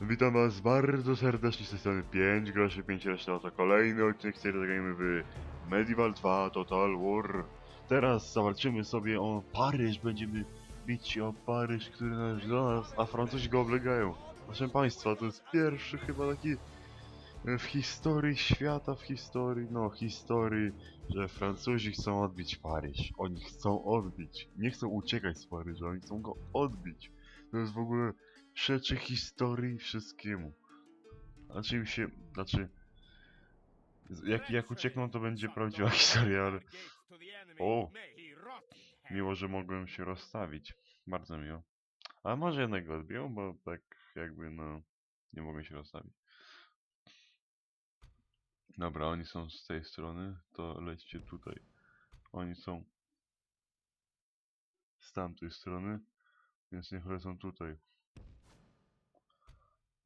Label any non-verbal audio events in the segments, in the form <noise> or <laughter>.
Witam was bardzo serdecznie z strony 5 groszy 5 reszta to kolejny odcinek serii zagrajmy w Medieval 2 Total War. Teraz zawalczymy sobie o Paryż, będziemy bić o Paryż, który należy do nas, a Francuzi go oblegają. Proszę państwa, to jest pierwszy chyba taki e, w historii świata, w historii, no historii, że Francuzi chcą odbić Paryż. Oni chcą odbić, nie chcą uciekać z Paryża, oni chcą go odbić. To jest w ogóle przeczy historii wszystkiemu. Znaczy mi się, znaczy... Jak, jak uciekną to będzie prawdziwa <laughs> historia, ale O! miło, że mogłem się rozstawić. Bardzo miło. A może jednak go odbiją, bo tak jakby no... Nie mogę się rozstawić. Dobra, oni są z tej strony, to lećcie tutaj. Oni są z tamtej strony, więc niech lecą tutaj.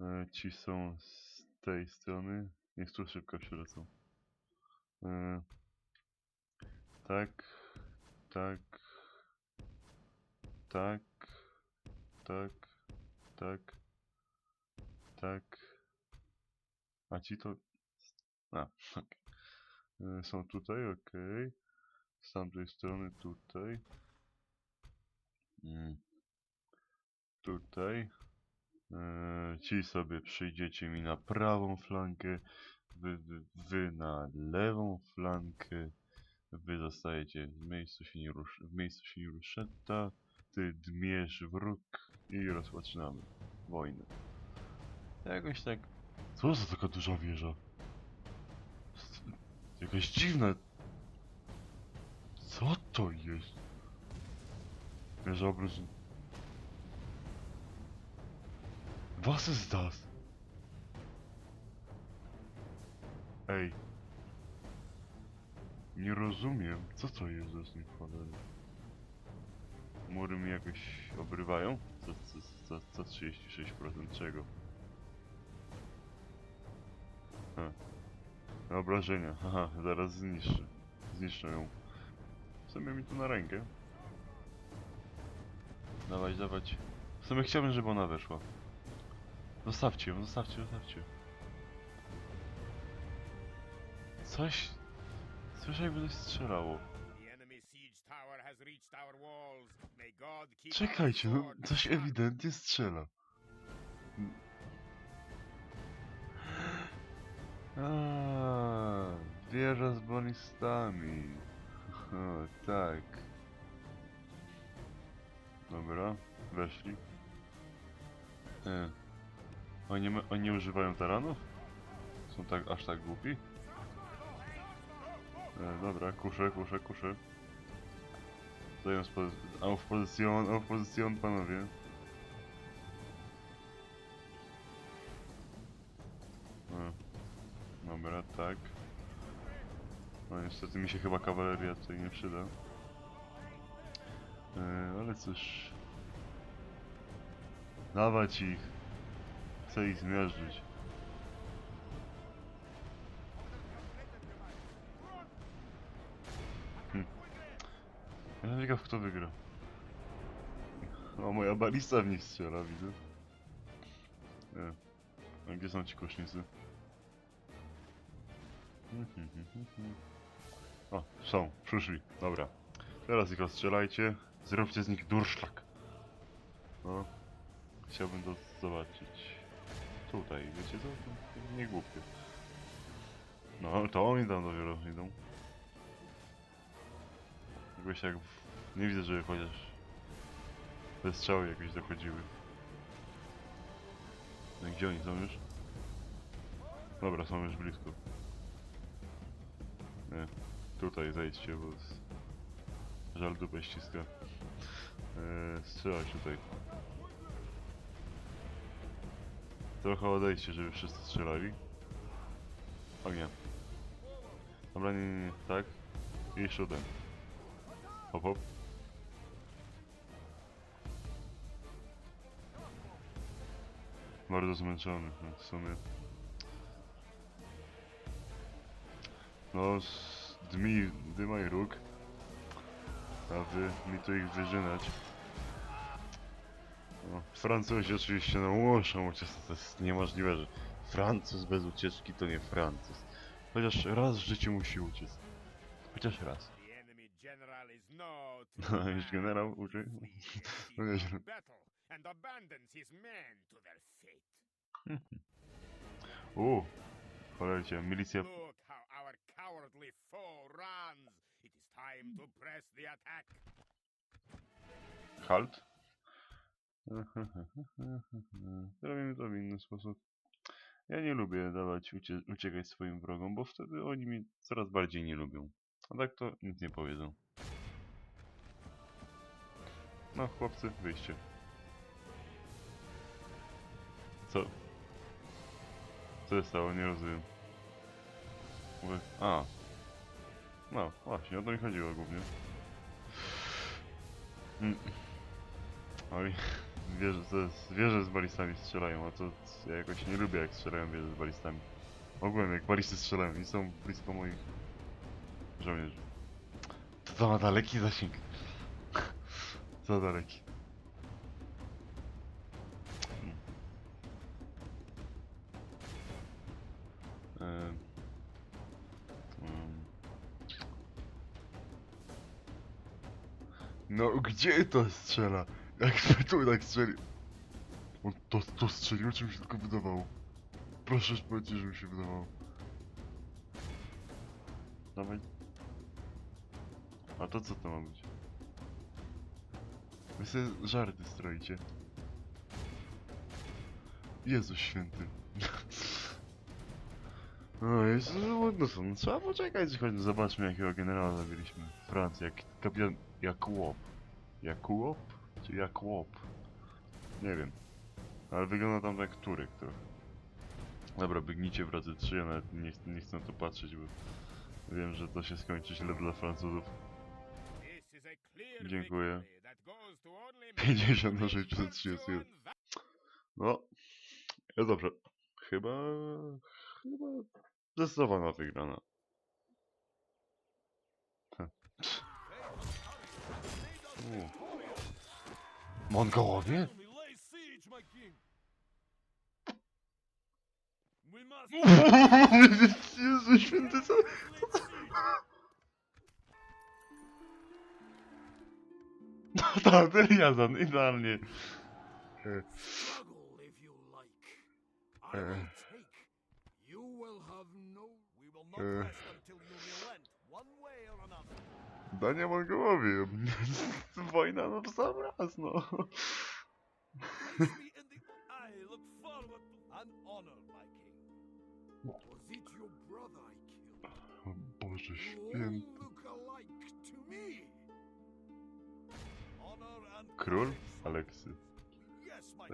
E, ci są z tej strony. Niech tu szybko przylecą. E, tak, tak, tak, tak, tak, tak. A ci to... A, okej. E, Są tutaj, okej. Z tamtej strony tutaj. Mm. Tutaj. Eee, ci sobie przyjdziecie mi na prawą flankę, wy, wy, wy na lewą flankę, wy zostajecie w miejscu się nie rusz, w miejscu się nie ruszeta, ty dmiesz wróg i rozpoczynamy wojnę. Jakoś tak... Co za taka duża wieża? Jakaś dziwna... Co to jest? Wieża obróceń... Was ist das? Ej. Nie rozumiem, co to jest za tym cholery? Mury mi jakoś obrywają? Co, co, co, co 36% czego? Ha. Obrażenia, haha, zaraz zniszczę. Zniszczę ją. W sumie mi tu na rękę. Dawać, dawać. W sumie chciałbym, żeby ona weszła. Zostawcie ją, zostawcie, zostawcie. Coś... Coś jakby coś strzelało. Czekajcie, no coś ewidentnie strzela. A, wieża z balistami. O, tak. Dobra, weszli. E. Oni, oni nie używają taranów? Są tak aż tak głupi? E, dobra, kuszę, kuszę, kuszę. Z pozy- auf pozycjon, auf pozycjon, panowie. E, dobra, tak. No niestety mi się chyba kawaleria tutaj nie przyda. E, ale cóż. Dawać ich. Chcę ich zmiażdżyć. Hm. Ja ciekaw kto wygra. O, moja balista w nich strzela, widzę. E. Gdzie są ci kosznicy? Mhm, mhm, mhm. O, są, przyszli, dobra. Teraz ich rozstrzelajcie, zróbcie z nich durszlak. No, chciałbym to zobaczyć. Tutaj, wiecie co? To nie głupie. No, to oni tam dopiero idą. Jakoś jak... Nie widzę, żeby chociaż... Te strzały jakieś dochodziły. No gdzie oni są już? Dobra, są już blisko. Nie, tutaj zejdźcie, bo... z- Żal dupę ściska. Eee, strzelać tutaj. Trochę odejdźcie, żeby wszyscy strzelali. Ognia. Dobra, nie, nie, nie. Tak. I shootem. Hop, hop. Bardzo zmęczony w sumie. No, dmi, dyma i róg. A wy mi tu ich wyżynać. No, Francuzi oczywiście no muszą uciec, to jest niemożliwe, że Francuz bez ucieczki to nie Francuz. Chociaż raz w życiu musi uciec. Chociaż raz. No <laughs> już generał. Flees No nieźle. U, cholercie, milicja. Halt? <laughs> Robimy to w inny sposób. Ja nie lubię dawać ucie uciekać swoim wrogom, bo wtedy oni mnie coraz bardziej nie lubią. A tak to nic nie powiedzą. No, chłopcy, wyjście. Co? Co się stało? Nie rozumiem. Mówię, a. No, właśnie, o to mi chodziło głównie. Mm. Oj, wieże, jest, wieże z balistami strzelają, a to ja jakoś nie lubię jak strzelają wieże z balistami. Ogólnie jak balisty strzelają i są blisko moich żołnierzy. To to ma daleki zasięg. <laughs> Co daleki. Ehm. Mm. No gdzie to strzela? Jak tu tak strzeli? On to, to strzeliło, czy mi się tylko wydawało? Proszę powiedzcie, że mi się wydawało. Dawaj. A to co to ma być? Wy sobie żarty stroicie. Jezu święty. <laughs> No jest no co, no trzeba poczekać, choć zobaczmy jakiego generała zabiliśmy. Francja, jak kapitan Jakuop. Jakuop? Czy Jakuop? Nie wiem. Ale wygląda tam jak Turek trochę. Dobra, biegnijcie w razy 3, ja nawet nie, nie chcę na to patrzeć, bo wiem, że to się skończy źle dla Francuzów. Dziękuję. victory that goes to only 50 na Great 631. virtue and va- No, jest dobrze. Chyba... chyba... Zdecydowana wygrana. Heh. U. Mongołowie? Lay siege, my king. We must Jezu święty, co? lay siege. Tak, ten Jazan, idealnie. E, Struggle if Dania Mongołowie. <laughs> Wojna no w sam raz, no. O <laughs> Boże święty. Król? Aleksy.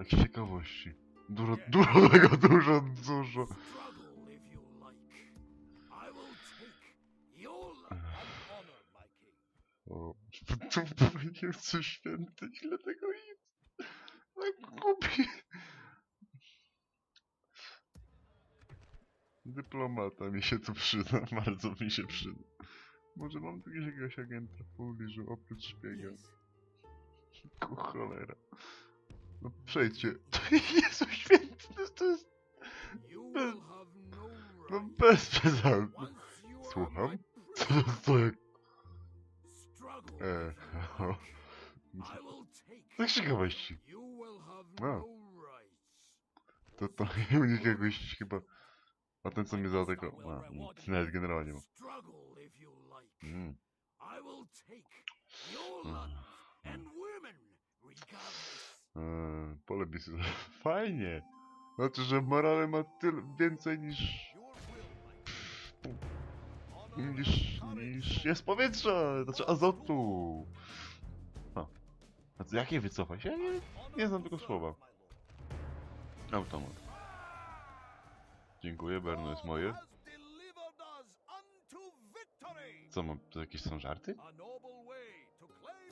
Ciekawości. Dużo, dużo tego, dużo, dużo. Jezu <laughs> święty, ile tego jest? Tak głupi. Dyplomata mi się tu przyda, <laughs> bardzo mi się przyda. Może mam tu jakiegoś agenta w pobliżu, oprócz szpiega. Ku cholera. No przejdźcie. <laughs> Jezu święty, to jest- to jest... No No bez przesady. Once you are Słucham? Co to jest. E, <laughs> tak z ciekawości. Rights. To to u nich jakoś chyba... A ten co mnie zaatakował... A, nawet generała nie ma. Like. Mm. Eee, pole bis... <laughs> Fajnie! Znaczy, że morale ma tyle więcej niż... niż... niż jest powietrza! Znaczy azotu! No. Znaczy, jakie wycofaj się? Ja nie, nie znam tego słowa. Automat. Dziękuję, Berno jest moje. Co mam, to jakieś są żarty? A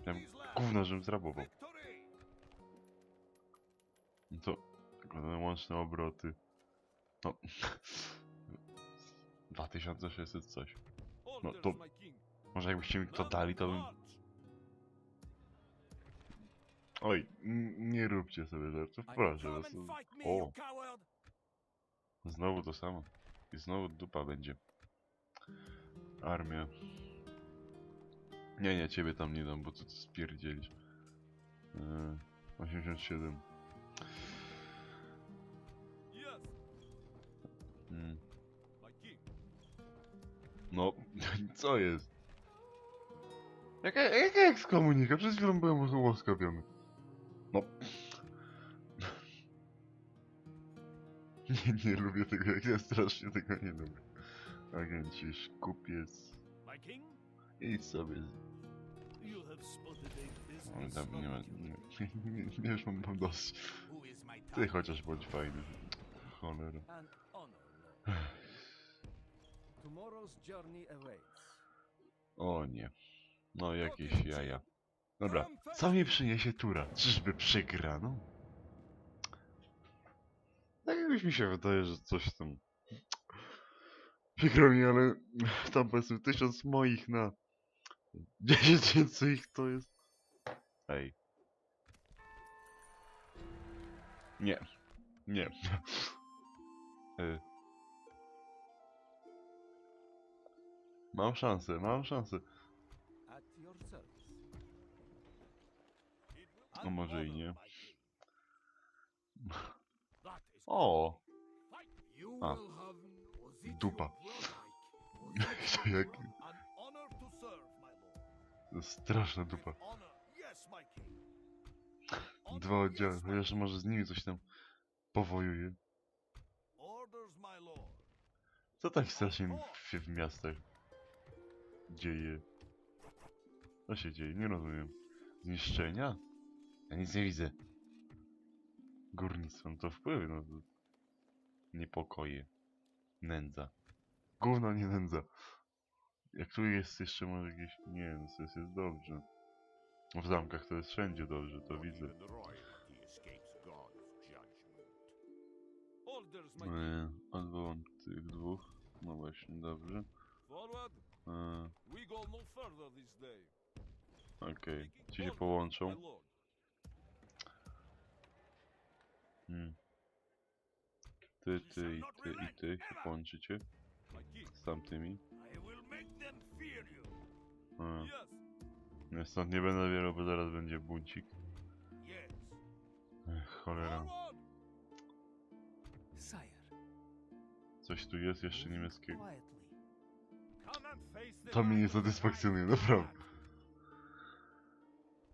lands. gówno, żebym zrabował. No to... Łączne obroty. No... <laughs> 2600 coś. Orders, to-. Może jakbyście mi to dali, to bym... Oj, nie róbcie sobie żartów, proszę was. O, znowu to samo. I znowu dupa będzie. Armia. Nie, nie, ciebie tam nie dam, bo co ty spierdzielisz. Yy, 87. Yes, Mm. my king. No, <laughs> co jest? Jaka, jaka ekskomunika? Przed chwilą byłem ułaskawiony. No. <laughs> Nie, nie lubię tego, jak ja strasznie tego nie lubię. Agenci, kupiec. Idź sobie. You have spotted a On business tam nie ma, <laughs> nie, nie, nie, już mam, mam dosyć. Ty chociaż bądź fajny. Cholera. <sighs> Tomorrow's journey awaits. O nie. No jakieś jaja. Dobra, co mi przyniesie tura? Czyżby przegrano? Tak jakoś mi się wydaje, że coś tam... Przykro mi, ale tam powiedzmy tysiąc moich na 10 tysięcy ich to jest... Ej. Nie. Nie. <laughs> Y. Mam szansę, mam szansę. No może i nie. O! Ozito Dupa. <laughs> Jak straszna dupa. Dwa oddziały, chociaż może z nimi coś tam powojuje. Co tak strasznie się w miastach dzieje? Co się dzieje? Nie rozumiem. Zniszczenia? Ja nic nie widzę. Górnictwo, no to wpływy, no to... Niepokoje. Nędza. Gówno nie nędza. Jak tu jest jeszcze może jakieś... Nie, no to jest, jest dobrze. W zamkach to jest wszędzie dobrze, to widzę. Yy, odwołam tych dwóch. No właśnie, dobrze. Yy, We go no further this day. Okej, ci się połączą. Hmm. Ty, ty i ty i ty się połączycie z tamtymi. I will make them fear you. A, Yes. ja stąd nie będę wierzył, bo zaraz będzie buncik. Yes. Ech, cholera. Forward. Sire. Coś tu jest jeszcze niemieckiego. Quietly. To mnie nie satysfakcjonuje, naprawdę.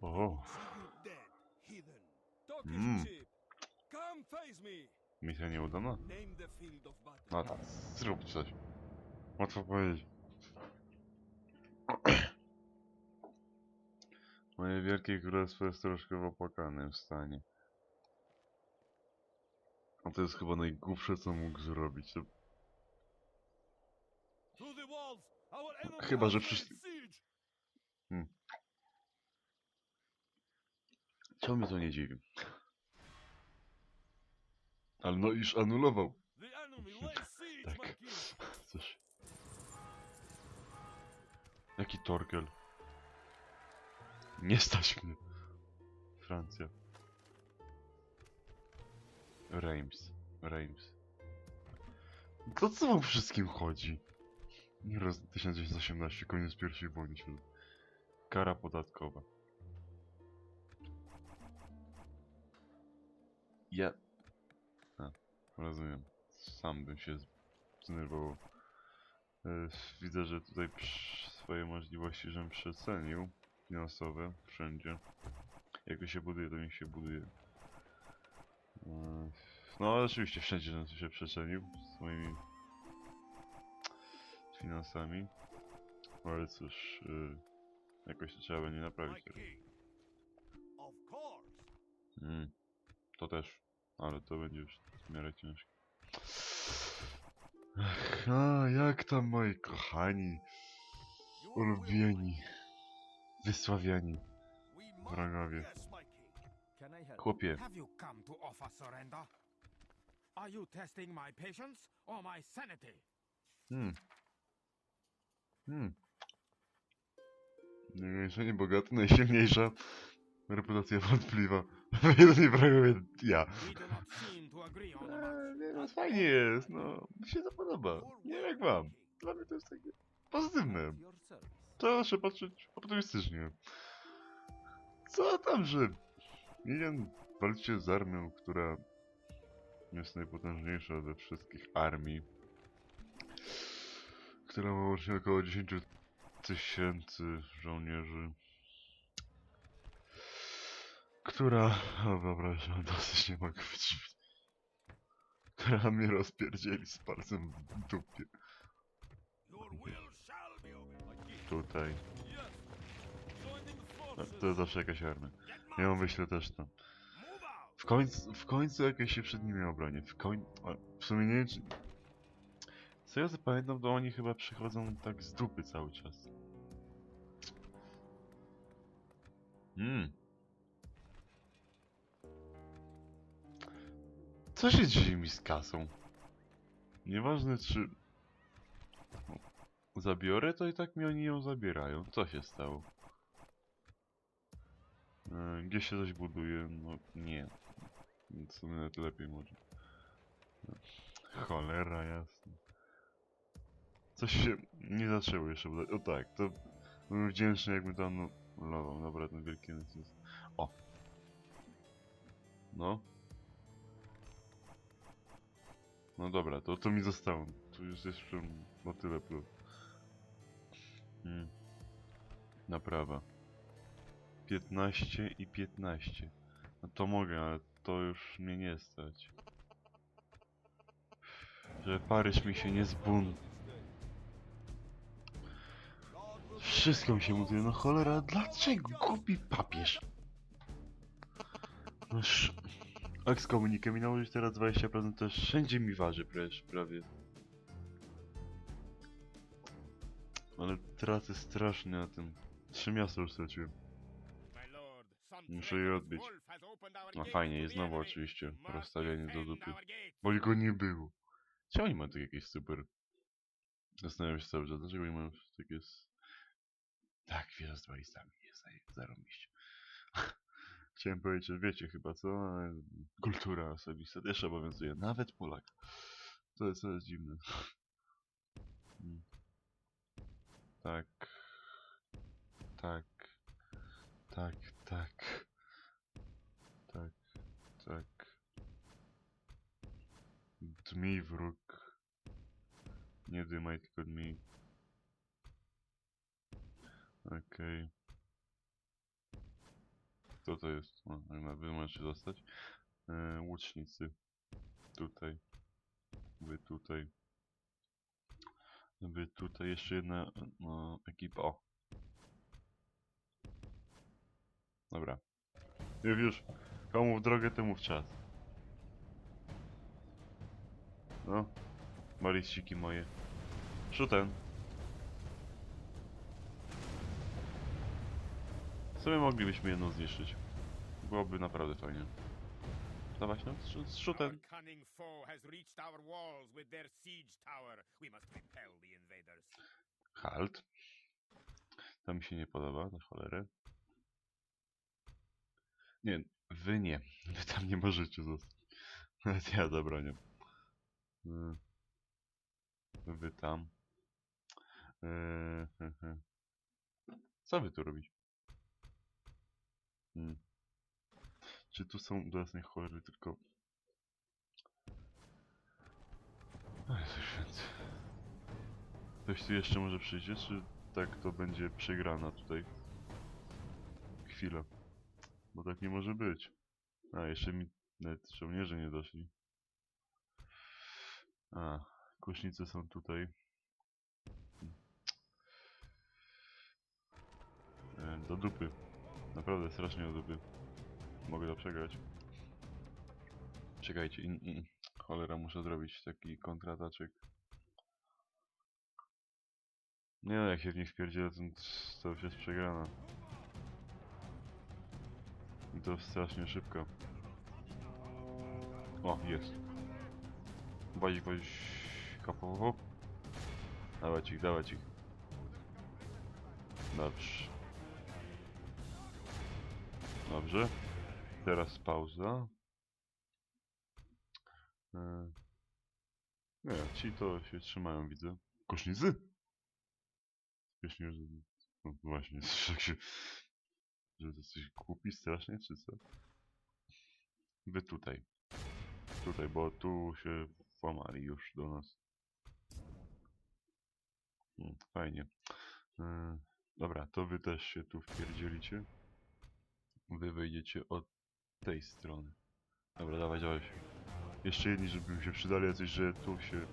O, Mm. misja nieudana? Battle. No tak, zrób coś. Łatwo powiedzieć. <clears throat> Moje wielkie królestwo jest troszkę w opłakanym stanie. A to jest chyba najgłupsze, co mógł zrobić. To Chyba, że przyszli- siege. Co mnie to nie dziwi. Ale no już anulował. Tak. Coś. Jaki torkel? Nie stać mnie. Francja. Reims. Reims. To co wam wszystkim chodzi? Roz... 1918, koniec pierwszej wojny światowej. Kara podatkowa. Ja... A, rozumiem. Sam bym się zdenerwował. E, Widzę, że tutaj swoje możliwości, żebym przecenił finansowe wszędzie. Jak to się buduje, to niech się buduje. E, No oczywiście wszędzie żebym się przecenił z moimi finansami. Ale cóż, e, jakoś to trzeba będzie naprawić. Mm, to też, ale to będzie już w miarę ciężkie. Ach, a jak tam moi kochani, ulubieni, wysławiani wrogowie. Chłopie, Have you come to offer surrender? Are you testing my patience or my sanity? hmm. Hmm. Największa, niebogaty, najsilniejsza. reputacja wątpliwa. <laughs> Jedynie prawie ja. <laughs> Nie no, fajnie jest, no. Mi się to podoba. Nie wiem jak wam. Dla mnie to jest takie pozytywne. Service. Proszę patrzeć optymistycznie. Co tam, że Minion walczy z armią, która jest najpotężniejsza ze wszystkich armii. Która ma łącznie około 10 tysięcy żołnierzy. Która, o wyobraź, <laughs> dosyć nie mogę wytrzymać. Która mnie rozpierdzieli z palcem w dupie. Tutaj. Forces. to zawsze jakaś armia. Ja ją wyślę też tam. W końcu, w końcu jakieś się przed nimi obronię. W końcu. W sumie nie wiem, czy... Co ja zapamiętam, to oni chyba przychodzą tak z dupy cały czas. Hmm. Co się dzieje mi z kasą? Nieważne czy... Zabiorę, to i tak mi oni ją zabierają. Co się stało? E, Gdzie się coś buduje? No nie. W sumie nawet lepiej może. Cholera jasna. Coś się nie zaczęło jeszcze budować. O tak, to byłem wdzięczny jakby tam no, lował. Dobra, ten wielki jest. O! No. No dobra, to, to mi zostało. Tu już jeszcze o tyle plus. Hmm. Naprawa. 15 i 15. No to mogę, ale to już mnie nie stać. Że Paryż mi się nie zbun. Wszystko mi się mutuje, no cholera, dlaczego głupi papież? No sz... Ekskomunikę mi nałożyć teraz 20% też wszędzie mi waży przecież prawie. Ale tracę strasznie na tym. Trzy miasta już straciłem. Muszę je odbić. No fajnie, to the znowu oczywiście rozstawianie do dupy. Bo go nie było. Czemu oni mają tu jakieś super? Zastanawiam się cały czas, dlaczego nie mają takie... Tak, wiele z dualistami jest za- zarobiście. <laughs> Chciałem powiedzieć, że wiecie chyba co, ale kultura osobista też obowiązuje, nawet Polak. To jest, to dziwne. Mm. Tak. Tak. Tak, tak. Tak, tak. Dmi wróg. Nie dymaj, tylko dmi. Okej. Co to jest? No, wy możecie zostać. E, łucznicy. Tutaj. Wy tutaj. Wy tutaj. Jeszcze jedna no, ekipa. O. Dobra. Już, już. Komu w drogę, temu w czas. No. Marisciki moje. Szuten. Sumie moglibyśmy jedną zniszczyć. Byłoby naprawdę fajnie. Dawać no, z- z Our szutem. cunning foe has reached our walls with their siege tower. We must repel the invaders. Halt. To mi się nie podoba, na cholerę. Nie, wy nie. Wy tam nie możecie zostać. <laughs> Nawet ja zabronię. Y. Wy tam. He. <laughs> Co wy tu robicie? Hmm. Czy tu są do jasnej cholery tylko... O Jezu święty. Ktoś tu jeszcze może przyjdzie, czy tak to będzie przegrana tutaj? Chwila. Bo tak nie może być. A, jeszcze mi nawet żołnierze nie doszli. A, kusznice są tutaj. E, do dupy. Naprawdę strasznie do dupy. Mogę to przegrać. Czekajcie, in, in. cholera muszę zrobić taki kontrataczek. Nie no, jak się w nich wpierdzielę, to, już jest przegrana. I to strasznie szybko. O, jest. Hop, hop, hop. Dawać ich, dawać ich. Dobrze. Dobrze. Teraz pauza. E, Nie, ci to się trzymają, widzę. Kosznicy? Że... No właśnie, <laughs> tak się... Że to jesteś głupi strasznie, czy co? Wy tutaj. Tutaj, bo tu się włamali już do nas. Hmm, fajnie. E, Dobra, to wy też się tu wpierdzielicie. Wy wejdziecie od tej strony. Dobra, dawaj, dawaj. Jeszcze jedni, żeby mi się przydali jacyś, że tu się...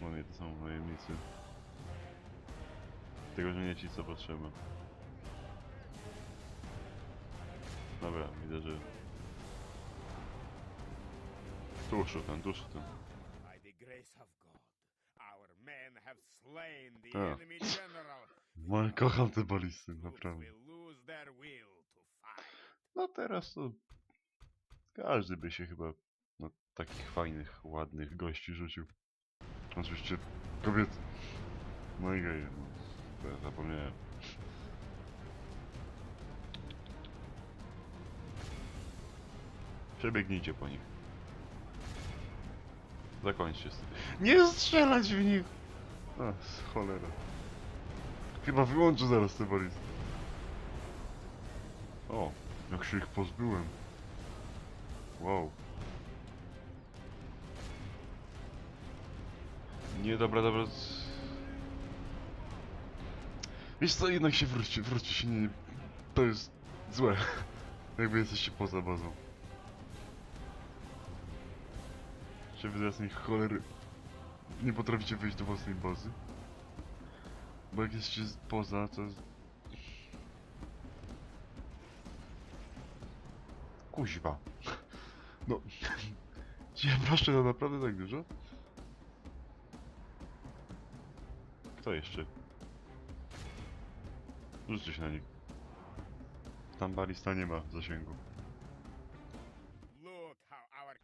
No nie, to są najemnicy. Tego, że nie ci, co potrzeba. Dobra, widzę, że... Tu szukam, tu szukam. By the grace of God, our men have slain the A. enemy general. Ma, kocham te balisty, naprawdę. will lose their will to fight. No teraz to... Każdy by się chyba na takich fajnych, ładnych gości rzucił. Oczywiście kobiety. No i geje, no. Ja zapomniałem. Przebiegnijcie po nich. Zakończcie z tym. Nie strzelać w nich! A, cholera. Chyba wyłączę zaraz te balisty. O, jak się ich pozbyłem. Wow. Nie, dobra, dobra. Wiesz co, jednak się wróćcie, wróćcie się, nie. To jest złe. <laughs> Jakby jesteście poza bazą. Czy wy z nich cholery nie potraficie wyjść do własnej bazy? Bo jak jesteście poza, to... Kuźwa. No... <laughs> Proszę, to naprawdę tak dużo? Kto jeszcze? Rzućcie się na nich. Tam balista nie ma zasięgu.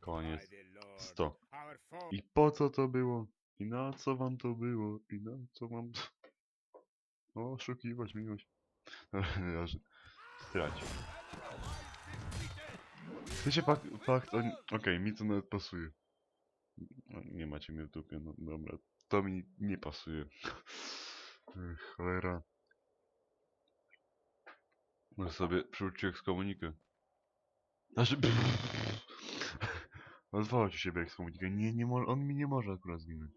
Koniec. by the Lord, 100. our foe I po co to było? I na co wam to było? I na co wam... <laughs> O, oszukiwać miłość. <laughs> Ja, Wiecie, fakt, fakt on... Okej, mi to nawet pasuje. No, nie macie mnie w dupie, no dobra. To mi nie pasuje. <laughs> Ech, Cholera. Może sobie przywrócić ekskomunikę. Znaczy... <laughs> Odwołać siebie ekskomunikę. Nie, nie mo- on mi nie może akurat zginąć.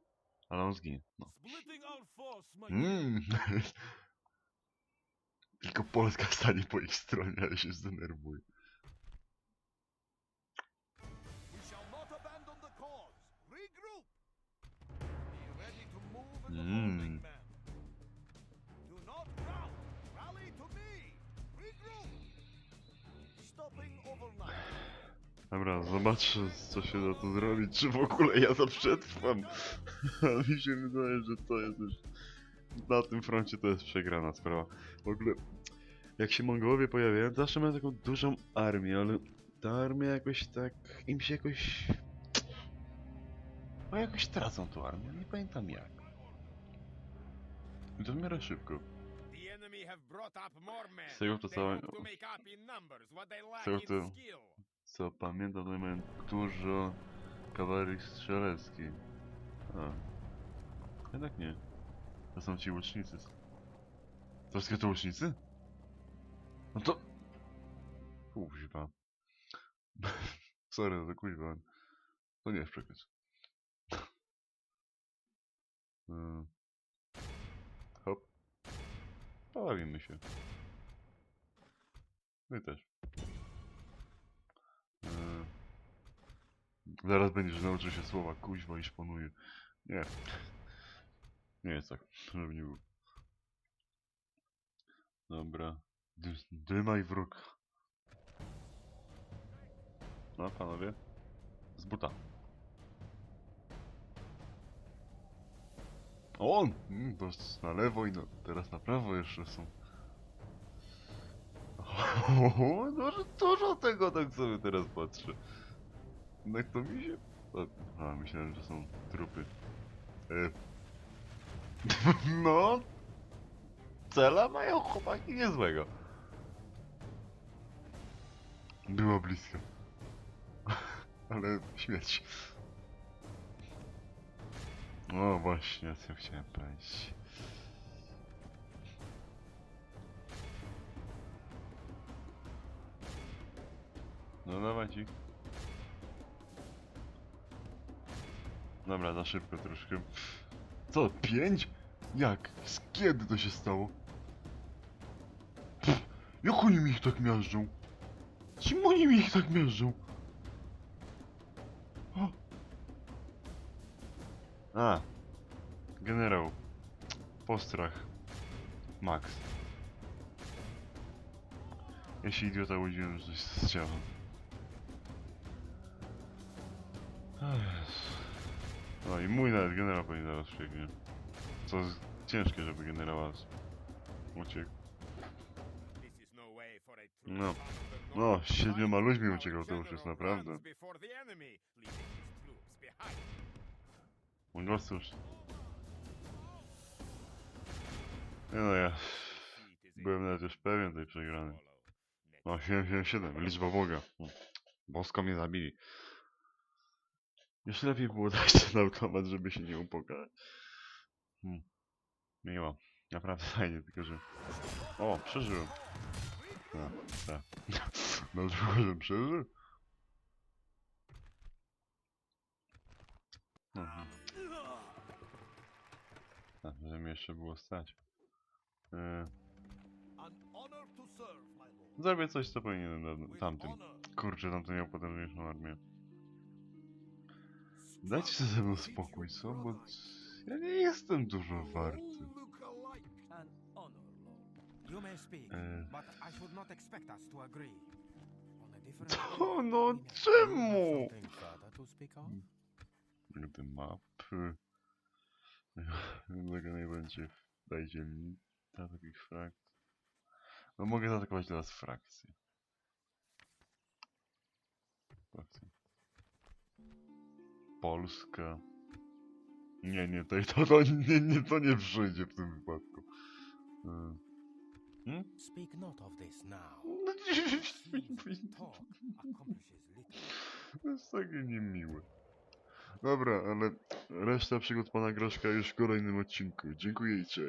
Ale on zginie. No. Splitting our force, my Mm. <laughs> Tylko Polska stanie po ich stronie, ale się zdenerwuje. Overnight. Dobra, zobaczę co się da tu zrobić, czy w ogóle ja to przetrwam. <laughs> Ale mi się wydaje, że to jest już... Na tym froncie to jest przegrana sprawa. W ogóle, jak się Mongołowie pojawiają, zawsze mają taką dużą armię, ale ta armia jakoś tak... im się jakoś... No jakoś tracą tą armię, nie pamiętam jak. I to w miarę szybko. Z tego to całe... lack tego to-. Co pamiętam, to miałem dużo kawalerii strzeleckiej. A. Jednak nie. To są ci łucznicy. To wszystkie to łucznicy? No to... Kuźwa. <laughs> Sorry, to kuźwa. To nie jest przekaz. <laughs> Mm. Pobawimy się. My też. Eee, Zaraz będziesz nauczył się słowa kuźwa i szponuje. Nie. Nie jest tak, żeby nie było. Dobra. Dy dymaj wróg. No panowie. Z buta. O! Mm, to na lewo i no, teraz na prawo jeszcze są. O, dużo, dużo tego tak sobie teraz patrzę. Jak to mi się... A myślałem, że są trupy. E. <laughs> No. Cela mają chłopaki niezłego. Było blisko. <laughs> Ale śmierć. O właśnie, co chciałem powiedzieć. No dawaj ci. Dobra, za szybko troszkę. Co, pięć? Jak? Z kiedy to się stało? Pff, jak oni mi ich tak miażdżą? Czym oni mi ich tak miażdżą? A. Generał. Postrach. Max. Ja się idiota łudziłem, że coś z ciałem. No i mój nawet generał pewnie zaraz biegnie. Co jest ciężkie, żeby generała uciekł. No No. siedmioma ludźmi uciekał, to już jest naprawdę. Już. Nie no, ja byłem nawet już pewien tej przegranej. No, 777, liczba Boga. Hmm. Bosko mnie zabili. Jeszcze lepiej było dać ten automat, żeby się nie upokać. Hmm. Miło. Naprawdę fajnie, tylko że... O, przeżyłem. No, tak. <laughs> No, że przeżył? Mhm. Tak, że mi jeszcze było stać. Yy, zrobię coś, co powinienem With tamtym. Kurczę, tamten miał potężniejszą armię. Dajcie sobie ze mną spokój, co? Bo ja nie jestem dużo warty. E, to no czemu? Te mapy. <laughs> Nie będzie. Dajcie mi na takich frakcji. No mogę zaatakować teraz frakcję. Frakcję. Polska. Nie, nie, to, to, to, nie, nie, to nie przyjdzie w tym wypadku. Hmm? Speak not of this now. No. To jest takie niemiłe. Dobra, ale reszta przygód pana Groszka już w kolejnym odcinku. Dziękuję i cześć.